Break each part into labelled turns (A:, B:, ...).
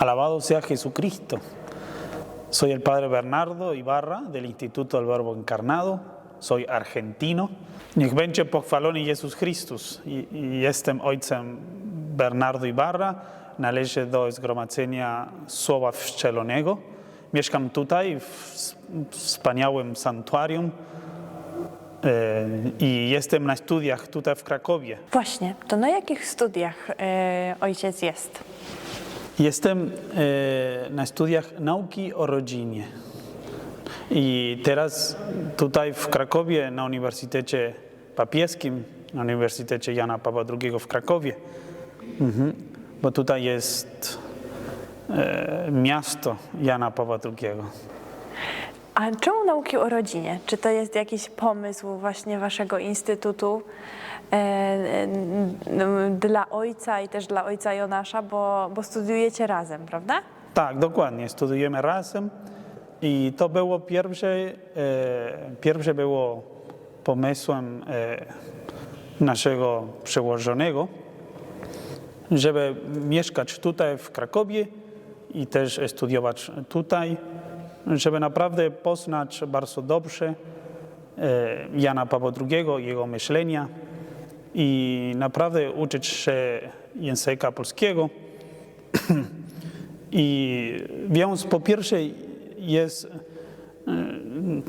A: Alabado sea Jesucristo. Soy el padre Bernardo Ibarra del Instituto del Verbo Encarnado. Soy argentino. Niech będzie pochwalony Jezus Chrystus. Jestem ojcem Bernardo Ibarra. Należę do Zgromadzenia Słowa Wczelonego. Mieszkam tutaj w wspaniałym sanktuarium e, i jestem na studiach tutaj w Krakowie.
B: Właśnie, to na jakich studiach e, ojciec jest?
A: Jestem e, na studiach nauki o rodzinie. I teraz tutaj w Krakowie na Uniwersytecie Papieskim, na Uniwersytecie Jana Pawła II w Krakowie, mhm. bo tutaj jest e, miasto Jana Pawła II.
B: A czemu nauki o rodzinie? Czy to jest jakiś pomysł właśnie waszego instytutu dla ojca i też dla ojca Jonasza, bo, bo studiujecie razem, prawda?
A: Tak, dokładnie. Studujemy razem i to było pierwsze, e, pierwsze było pomysłem e, naszego przełożonego, żeby mieszkać tutaj w Krakowie i też studiować tutaj, żeby naprawdę poznać bardzo dobrze e, Jana Pawła II, jego myślenia i naprawdę uczyć się języka polskiego. I więc po pierwsze jest e,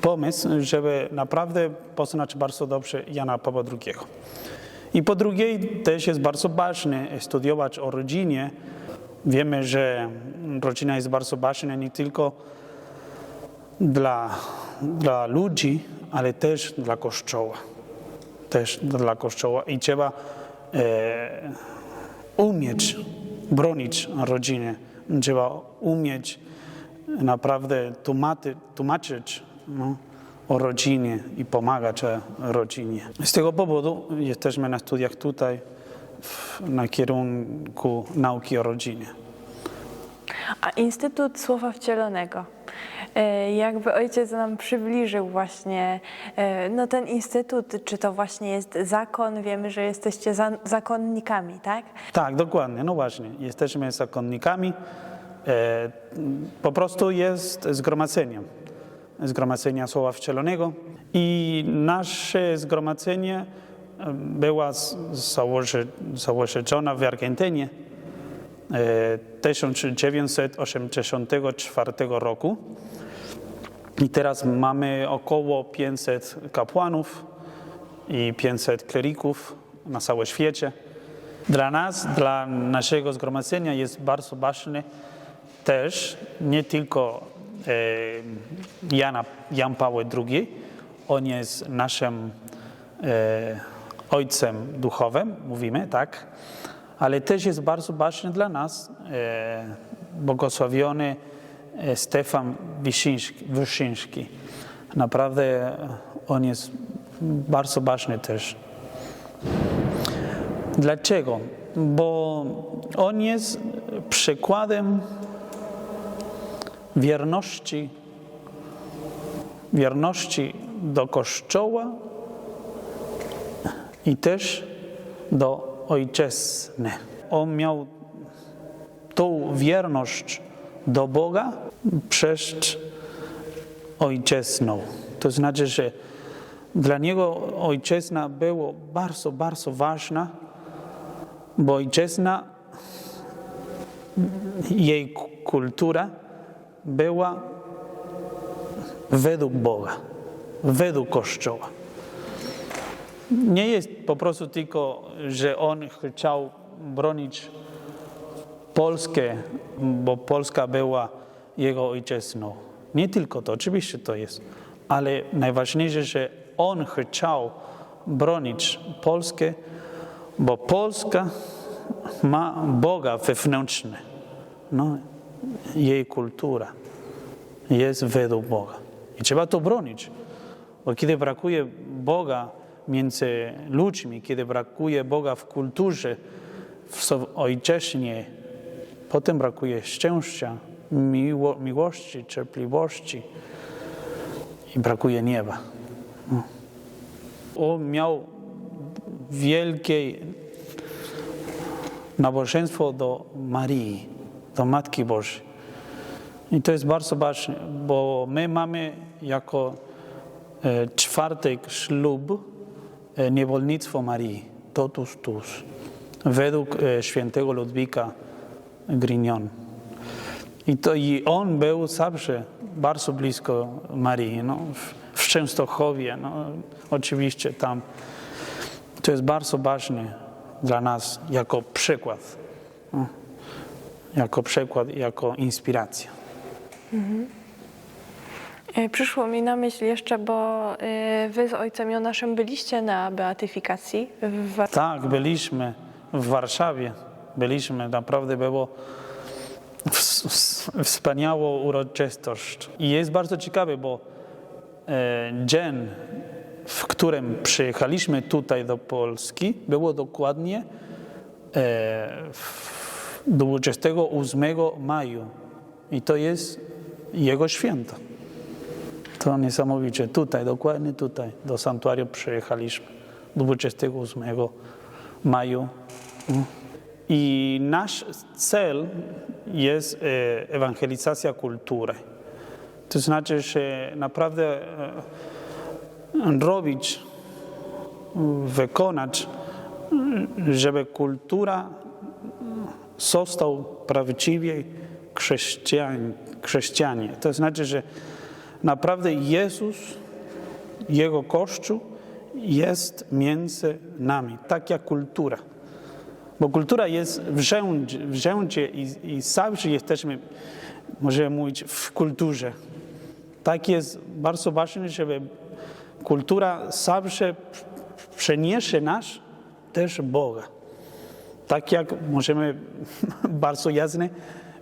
A: pomysł, żeby naprawdę poznać bardzo dobrze Jana Pawła II. I po drugie też jest bardzo ważne studiować o rodzinie. Wiemy, że rodzina jest bardzo ważna nie tylko dla, dla ludzi, ale też dla Kościoła. Też dla Kościoła. I trzeba e, umieć bronić rodziny. Trzeba umieć naprawdę tłumaczy, tłumaczyć no, o rodzinie i pomagać rodzinie. Z tego powodu jesteśmy na studiach tutaj w, na kierunku nauki o rodzinie.
B: A Instytut Słowa Wcielonego. E, Jakby ojciec nam przybliżył właśnie e, no ten instytut, czy to właśnie jest zakon? Wiemy, że jesteście za, zakonnikami, tak?
A: Tak, dokładnie, no właśnie. Jesteśmy zakonnikami. E, po prostu jest zgromadzeniem. Zgromadzenia Słowa Wcielonego. I nasze zgromadzenie była z- założy, założona w Argentynie 1984 roku. I teraz mamy około 500 kapłanów i 500 klerików na całym świecie. Dla nas, dla naszego zgromadzenia jest bardzo ważne też nie tylko e, Jana, Jan Paweł II, on jest naszym e, ojcem duchowym, mówimy, tak, ale też jest bardzo ważny dla nas e, błogosławiony e, Stefan Wyszyński. Naprawdę on jest bardzo ważny też. Dlaczego? Bo on jest przykładem wierności, wierności do Kościoła i też do ojczyzny. On miał tą wierność do Boga przez ojczyzną. To znaczy, że dla niego ojczyzna była bardzo, bardzo ważna, bo ojczyzna, jej kultura była według Boga, według Kościoła. Nie jest po prostu tylko, że on chciał bronić Polskę, bo Polska była jego ojczyzną. Nie tylko to, oczywiście to jest, ale najważniejsze, że on chciał bronić Polskę, bo Polska ma Boga wewnętrzny. No, jej kultura jest według Boga. I trzeba to bronić, bo kiedy brakuje Boga między ludźmi, kiedy brakuje Boga w kulturze, w ojczyźnie, potem brakuje szczęścia, miło, miłości, cierpliwości i brakuje nieba. No. On miał wielkie nabożeństwo do Marii. do Matki Bożej. I to jest bardzo ważne, bo my mamy jako e, czwartek ślub niewolnictwo Marii, totus tuus, według e, świętego Ludwika Grignon. I, to, I on był zawsze bardzo blisko Marii, no, w, Częstochowie, no, oczywiście tam. To jest bardzo ważne dla nas jako przykład, no, jako przykład, jako inspiracja.
B: E, Przyszło mi na myśl jeszcze, bo e, wy z ojcem Jonaszem byliście na beatyfikacji w Wa-
A: Tak, byliśmy w Warszawie, byliśmy, naprawdę było ws- ws- wspaniałą uroczystość. I jest bardzo ciekawe, bo e, dzień, w którym przyjechaliśmy tutaj do Polski, było dokładnie e, w 28 maju. I to jest jego święto. To niesamowicie. Tutaj, dokładnie tutaj, do sanktuarium przyjechaliśmy 28 maju. I nasz cel jest e, ewangelizacja kultury. To znaczy, że naprawdę e, robić, wykonać, żeby kultura został prawdziwie chrześcijan, chrześcijanie. To znaczy, że naprawdę Jezus, Jego Kościół jest między nami, tak jak kultura. Bo kultura jest wszędzie, wszędzie i, i zawsze jesteśmy, możemy mówić, w kulturze. Tak jest bardzo ważne, żeby kultura zawsze przeniesie nas też Boga. Tak jak możemy bardzo jasno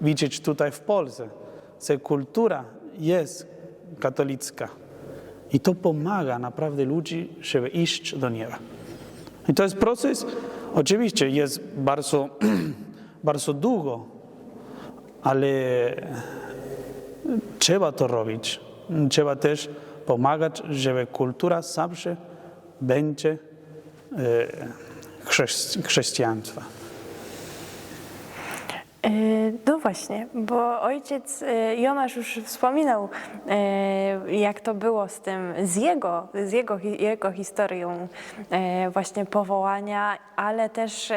A: widzieć tutaj w Polsce, że kultura jest katolicka i to pomaga naprawdę ludzi, żeby iść do nieba. I to jest proces, oczywiście jest bardzo, bardzo długo, ale trzeba to robić. Trzeba też pomagać, żeby kultura zawsze będzie e, chrześci- chrześcijaństwa.
B: E, No właśnie, bo ojciec e, Jonasz już wspominał, e, jak to było z tym, z jego, z jego, jego historią właśnie powołania, ale też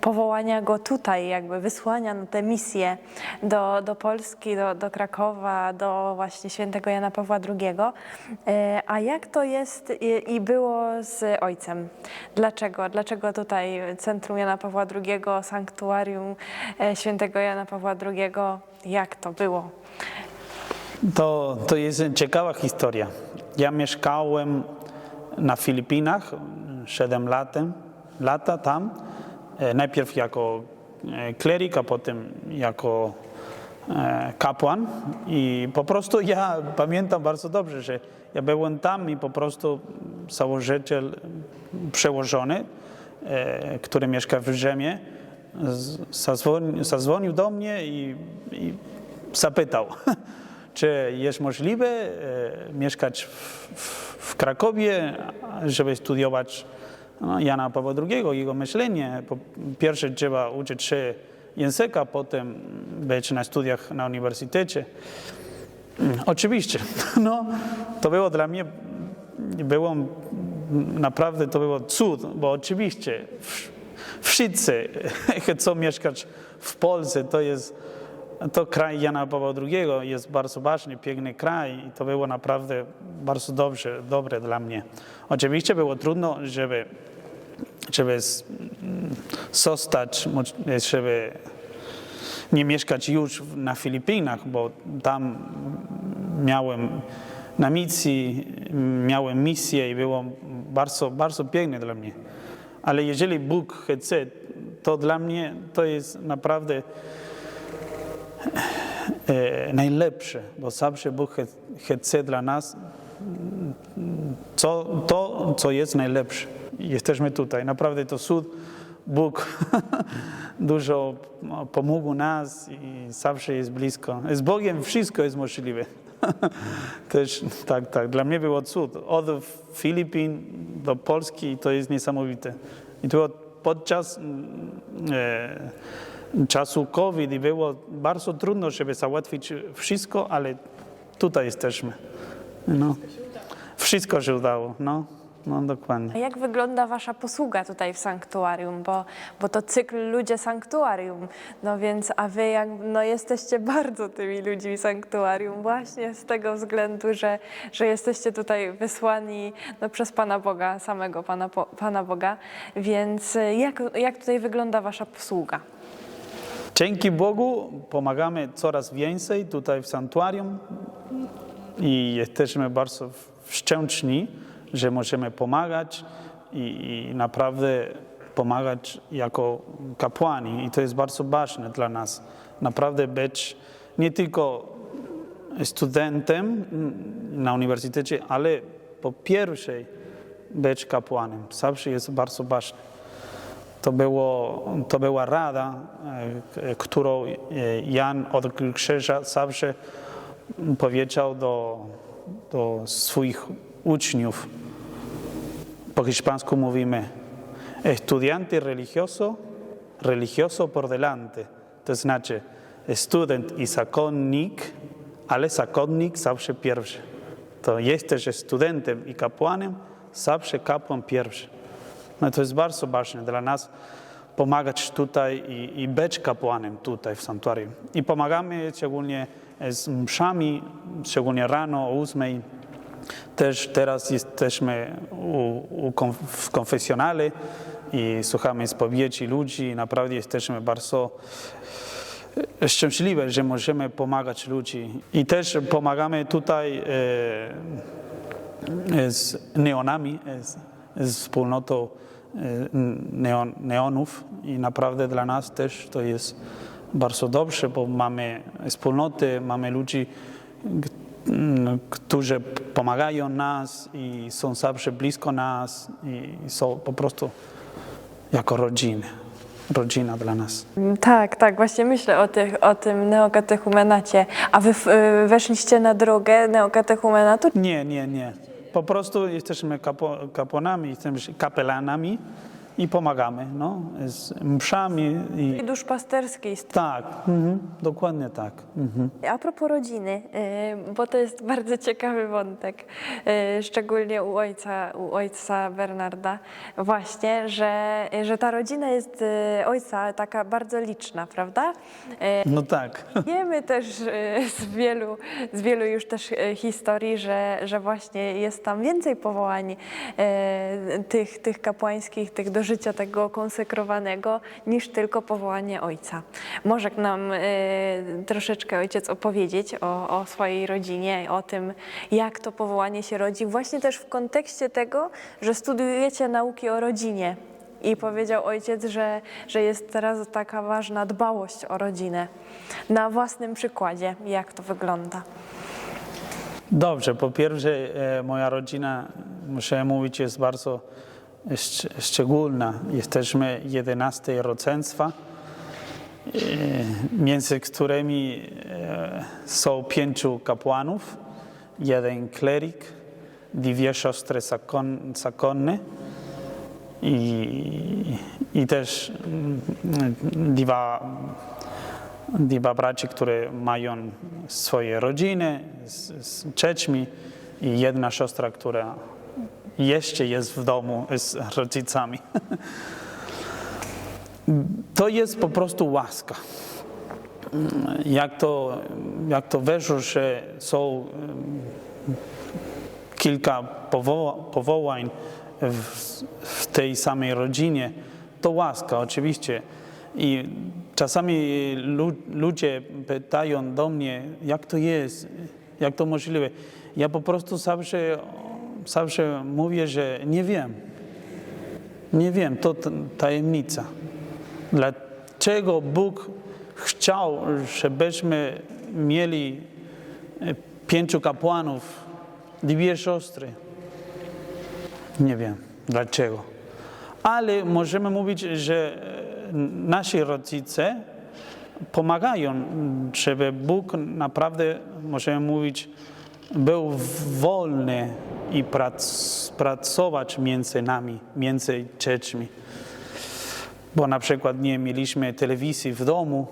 B: powołania go tutaj, jakby wysłania na tę misję do, do Polski, do, do Krakowa, do właśnie świętego Jana Pawła II. A jak to jest i, było z ojcem? Dlaczego? Dlaczego tutaj Centrum Jana Pawła II, Sanktuarium świętego Jana Pawła II? Jak to było?
A: To, to jest ciekawa historia. Ja mieszkałem na Filipinach 7 lat, lata tam. E, Najpierw jako e, kleryk, a potem jako e, kapłan. I po prostu ja pamiętam bardzo dobrze, że ja byłem tam i po prostu założyciel przełożony, e, który mieszka w Rzymie, zadzwonił, do mnie i, i zapytał, czy jest możliwe e, mieszkać w, w, w Krakowie, żeby studiować no, Jana Pawła II, jego myślenie. Po pierwsze trzeba uczyć się języka, potem być na studiach na uniwersytecie. Mm, Oczywiście, no, to było dla mnie, było naprawdę, to było cud, bo oczywiście wszyscy chcą mieszkać w Polsce, to jest, to kraj Jana Pawła II jest bardzo ważny, piękny kraj i to było naprawdę bardzo dobrze, dobre dla mnie. Oczywiście było trudno, żeby, żeby zostać, żeby nie mieszkać już na Filipinach, bo tam miałem na misji, miałem misję i było bardzo, bardzo piękne dla mnie. Ale jeżeli Bóg chce, to dla mnie to jest naprawdę e, najlepsze, bo zawsze Bóg chce- dla nas co, to, co jest najlepsze. Jesteśmy tutaj. Naprawdę to cud. Bóg dużo pomógł nas i zawsze jest blisko. Z Bogiem wszystko jest możliwe. Też tak, tak. Dla mnie było cud. Od Filipin do Polski to jest niesamowite. I to podczas mm, e, czasu COVID i było bardzo trudno, żeby załatwić wszystko, ale tutaj jesteśmy. No. Wszystko się udało, no, no dokładnie.
B: A jak wygląda Wasza posługa tutaj w sanktuarium? Bo, bo to cykl Ludzie Sanktuarium, no więc, a Wy jak, no jesteście bardzo tymi ludźmi sanktuarium właśnie z tego względu, że, że jesteście tutaj wysłani no, przez Pana Boga, samego Pana, Pana Boga, więc y, jak, jak tutaj wygląda Wasza posługa?
A: Dzięki Bogu pomagamy coraz więcej tutaj w sanktuarium i jesteśmy bardzo wdzięczni, że możemy pomagać i, i naprawdę pomagać jako kapłani i to jest bardzo ważne dla nas. Naprawdę być nie tylko studentem na uniwersytecie, ale po pierwsze być kapłanem. Zawsze jest bardzo ważne. To, było, to była rada, e, którą e, Jan od Krzyża zawsze powiedział do, do swoich uczniów. Po hiszpańsku mówimy estudiante religioso, religioso por delante. To znaczy student i zakonnik, ale zakonnik zawsze pierwszy. To jesteś studentem i kapłanem, zawsze kapłan pierwszy. No to jest bardzo ważne dla nas pomagać tutaj i, i być kapłanem tutaj w sanktuarium. I pomagamy szczególnie z mszami, szczególnie rano o ósmej. Też teraz jesteśmy u, u konf, w konfesjonale i słuchamy spowiedzi ludzi i naprawdę jesteśmy bardzo szczęśliwi, że możemy pomagać ludzi. I też pomagamy tutaj e, z neonami, z, z wspólnotą e, neon, neonów i naprawdę dla nas też to jest bardzo dobrze, bo mamy wspólnoty, mamy ludzi, którzy pomagają nas i są zawsze blisko nas i są po prostu jako rodziny, rodzina dla nas.
B: Tak, tak, właśnie myślę o, tych, o tym neokatechumenacie. A Wy y, weszliście na drogę neokatechumenatu?
A: Nie, nie, nie. Po prostu jesteśmy kapo, kapłanami, jesteśmy kapelanami i pomagamy, no, z mszami i
B: I duszpasterskiej
A: tak, mhm, dokładnie tak. Mhm.
B: A propos rodziny, y, bo to jest bardzo ciekawy wątek, y, szczególnie u ojca, u ojca Bernarda, właśnie, że, że ta rodzina jest y, ojca taka bardzo liczna, prawda?
A: No tak.
B: Wiemy też z wielu, z wielu już też historii, że, że właśnie jest tam więcej powołań tych, tych kapłańskich, tych do życia tego konsekrowanego, niż tylko powołanie ojca. Może nam y, troszeczkę ojciec opowiedzieć o, o swojej rodzinie, o tym, jak to powołanie się rodzi, właśnie też w kontekście tego, że studiujecie nauki o rodzinie. I powiedział ojciec, że, że jest teraz taka ważna dbałość o rodzinę. Na własnym przykładzie, jak to wygląda.
A: Dobrze, po pierwsze e, moja rodzina, muszę mówić, jest bardzo szcz- szczególna. Jesteśmy 11 rodzeństwa, e, między którymi e, są pięciu kapłanów, jeden kleryk, dwie siostry zakon, zakonne i, i też mm, dwa dwa braci, które mają swoje rodziny z, z dziećmi i jedna siostra, która jeszcze jest w domu z rodzicami. To jest po prostu łaska. Jak to, jak to weszło, że są kilka powoła, powołań w, w tej samej rodzinie, to łaska oczywiście. I czasami lu, ludzie pytają do mnie, jak to jest, jak to możliwe. Ja po prostu zawsze, zawsze mówię, że nie wiem. Nie wiem, to tajemnica. Dlaczego Bóg chciał, żebyśmy mieli e, pięciu kapłanów, dwie siostry? Nie wiem dlaczego. Ale możemy mówić, że e, nasi rodzice pomagają, żeby Bóg naprawdę, możemy mówić, był wolny i prac, pracować między nami, między dziećmi. bo na przykład nie mieliśmy telewizji w domu.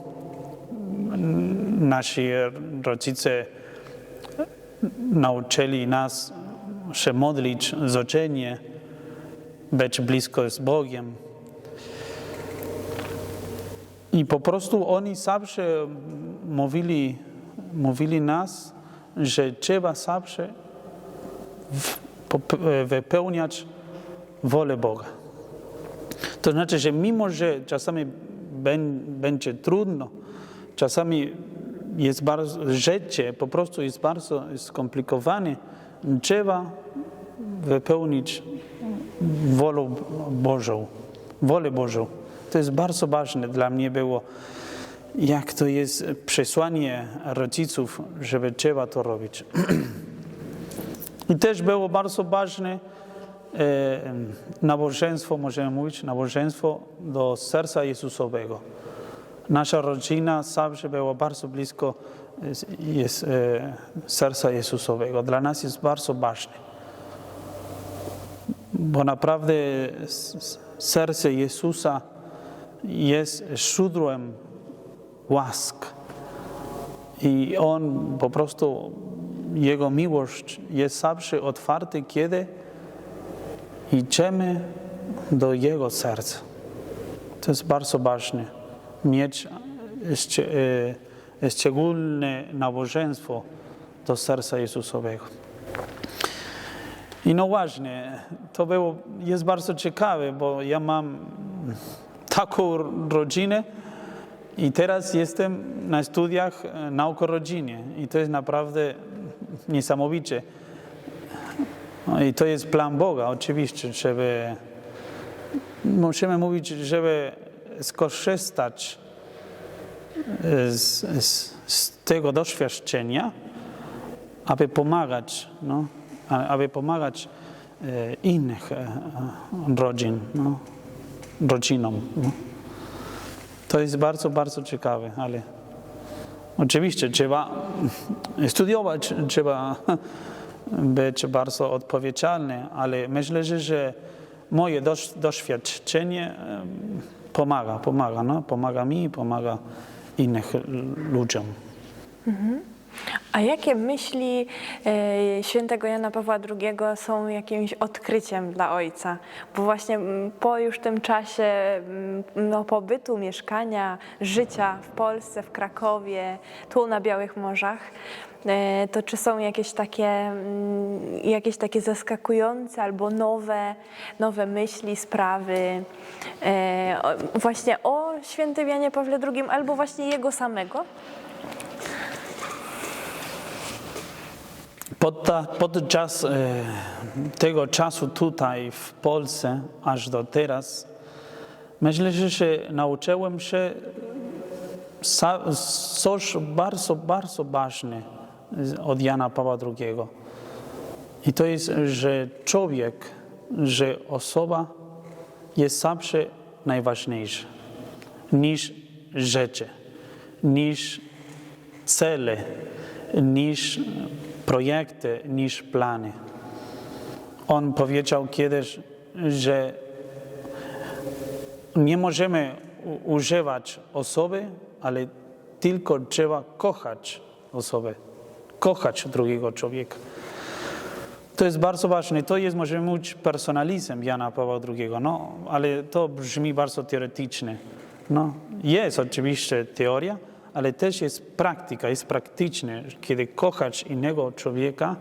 A: Nasi rodzice nauczyli nas się modlić codziennie, być blisko z Bogiem. I po prostu oni zawsze mówili, mówili nas, że trzeba zawsze pop- wypełniać wolę Boga. To znaczy, że mimo, że czasami bę- będzie trudno, czasami jest bardzo, życie po prostu jest bardzo skomplikowane, trzeba wypełnić wolę Bożą, wolę Bożą. To jest bardzo ważne dla mnie było, jak to jest przesłanie rodziców, żeby trzeba to robić. I też było bardzo ważne e, nabożeństwo, możemy mówić, nabożeństwo do serca Jezusowego. Nasza rodzina zawsze była bardzo blisko jest, jest, e, serca Jezusowego. Dla nas jest bardzo ważne. Bo naprawdę serce Jezusa jest źródłem łask. I On po prostu, Jego miłość jest zawsze otwarta, kiedy idziemy do Jego serca. To jest bardzo ważne. Mieć e, szczególne nabożeństwo do serca Jezusowego. I no właśnie, to było, jest bardzo ciekawe, bo ja mam taką rodzinę i teraz jestem na studiach e, nauk o rodzinie i to jest naprawdę niesamowicie. No I to jest plan Boga, oczywiście, żeby musimy mówić, żeby skorzystać z, z, z tego doświadczenia, aby pomagać, no, aby pomagać e, innych e, e, rodzin, no, rodzinom. No. To jest bardzo, bardzo ciekawe, ale oczywiście trzeba studiować, trzeba być bardzo odpowiedzialny, ale myślę, że, moje doś- doświadczenie pomaga, pomaga, no? pomaga mi, pomaga innych l- ludziom.
B: A jakie myśli e, świętego Jana Pawła II są jakimś odkryciem dla ojca? Bo właśnie mm, po już tym czasie mm, no, pobytu, mieszkania, życia w Polsce, w Krakowie, tu na Białych Morzach, e, to czy są jakieś takie, mm, jakieś takie zaskakujące albo nowe, nowe myśli, sprawy e, właśnie o świętym Janie Pawle II albo właśnie jego samego?
A: Podczas e, tego czasu tutaj w Polsce, aż do teraz, myślę, że nauczyłem się coś bardzo, bardzo ważne od Jana Pawła II. I to jest, że człowiek, że osoba jest zawsze najważniejsza niż rzeczy, niż cele, niż projekty, niż plany. On powiedział kiedyś, że nie możemy używać osoby, ale tylko trzeba kochać osobę, kochać drugiego człowieka. To jest bardzo ważne. To jest, możemy mówić, personalizm Jana Pawła II, no, ale to brzmi bardzo teoretycznie. No, jest oczywiście teoria, ale też jest praktyka, jest praktyczne, kiedy kochać innego człowieka,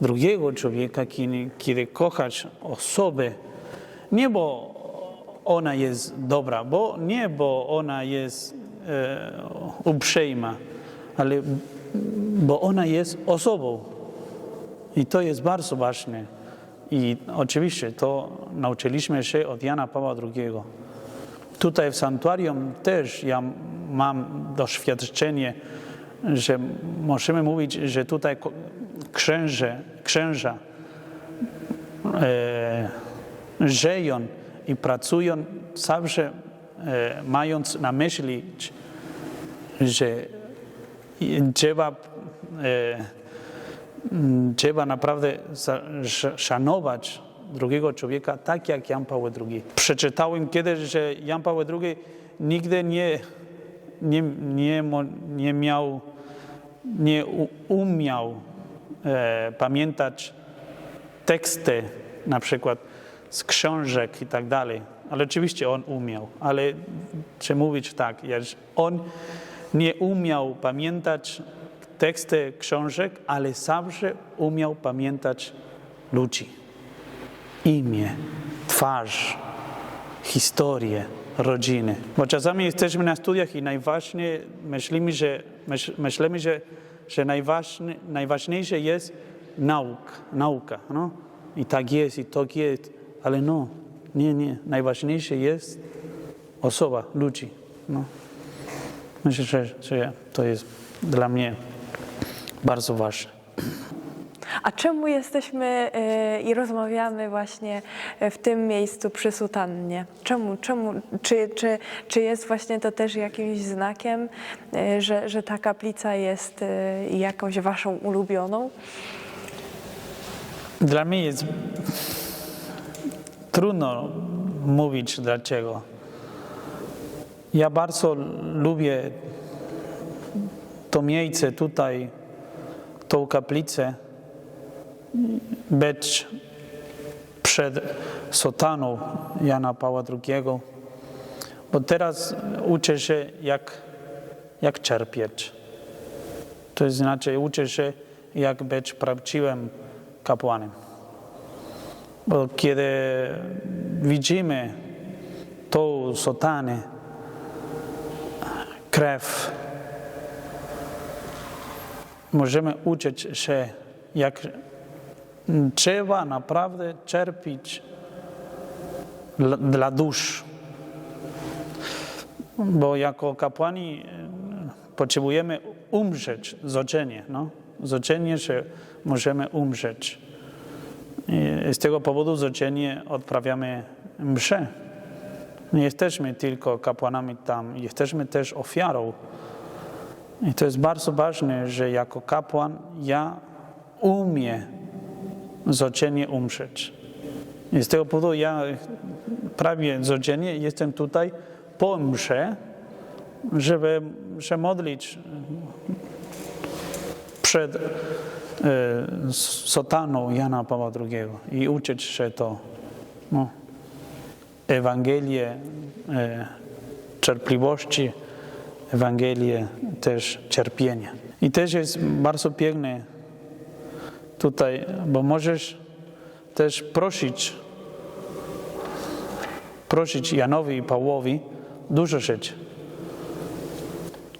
A: drugiego człowieka, kiedy, kiedy kochać osobę, nie bo ona jest dobra, bo nie bo ona jest e, uprzejma, ale bo ona jest osobą. I to jest bardzo ważne. I oczywiście to nauczyliśmy się od Jana Pawła II. Tutaj w sanktuarium też ja mam doświadczenie, że możemy mówić, że tutaj księże, księża e, żyją i pracują zawsze e, mając na myśli, że trzeba e, trzeba naprawdę za- sz- szanować drugiego człowieka tak jak Jan Paweł II. Przeczytałem kiedyś, że Jan Paweł II nigdy nie, nie, nie, nie miał, nie umiał e, pamiętać teksty na przykład z książek i tak dalej. Ale oczywiście on umiał, ale czy mówić tak, on nie umiał pamiętać teksty książek, ale zawsze umiał pamiętać ludzi. Imię, twarz, historię, rodziny. Bo czasami jesteśmy na studiach i najważniej myślimy, że, myśl, myślimy, że, że najważny, najważniejsze jest nauka, nauka no? I tak jest, i tak jest, ale no, nie, nie. Najważniejsze jest osoba, ludzi. No. Myślę, że, że to jest dla mnie bardzo ważne.
B: A czemu jesteśmy e, i rozmawiamy właśnie e, w tym miejscu przy sutannie? Czemu? czemu czy, czy, czy jest właśnie to też jakimś znakiem, e, że, że ta kaplica jest jakąś waszą ulubioną?
A: Dla mnie jest trudno mówić dlaczego. Ja bardzo lubię to miejsce tutaj, tą kaplicę, być przed sotaną Jana Pawła II, bo teraz uczę się jak, jak czerpieć. To znaczy uczę się jak być prawdziwym kapłanem. Bo kiedy widzimy tą sotanę, krew, możemy uczyć się, jak trzeba naprawdę czerpić dla, dusz. Bo jako kapłani e, potrzebujemy umrzeć codziennie. No? Codziennie, że możemy umrzeć. I z tego powodu codziennie odprawiamy mszę. Nie jesteśmy tylko kapłanami tam, jesteśmy też ofiarą. I to jest bardzo ważne, że jako kapłan ja umiem codziennie umrzeć. I z tego powodu ja prawie codziennie jestem tutaj po msze, żeby się modlić przed e, sotaną Jana Pawła II i uczyć się to. No. Ewangelię e, cierpliwości, Ewangelię też cierpienia. I też jest bardzo piękne tutaj, bo możesz też prosić, prosić Janowi i Pawłowi dużo rzeczy.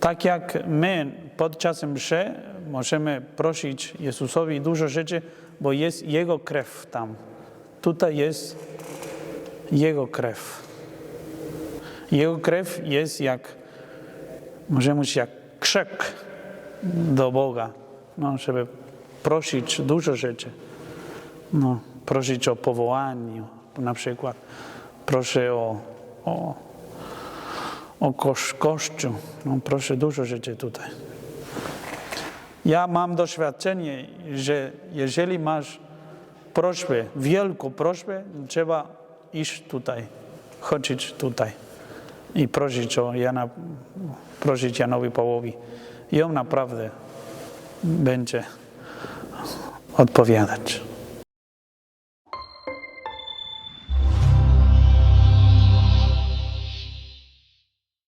A: Tak jak my podczas mszy możemy prosić Jezusowi dużo rzeczy, bo jest Jego krew tam. Tutaj jest Jego krew. Jego krew jest jak, możemy mówić, jak krzek do Boga, no, żeby prosić dużo rzeczy. No, prosić o powołanie, na przykład. Proszę o, o, o kosz, kościół. No, proszę dużo rzeczy tutaj. Ja mam doświadczenie, że jeżeli masz prośbę, wielką prośbę, trzeba iść tutaj, chodzić tutaj i prosić o Jana, prosić Janowi Pawłowi. I on naprawdę będzie odpowiadać.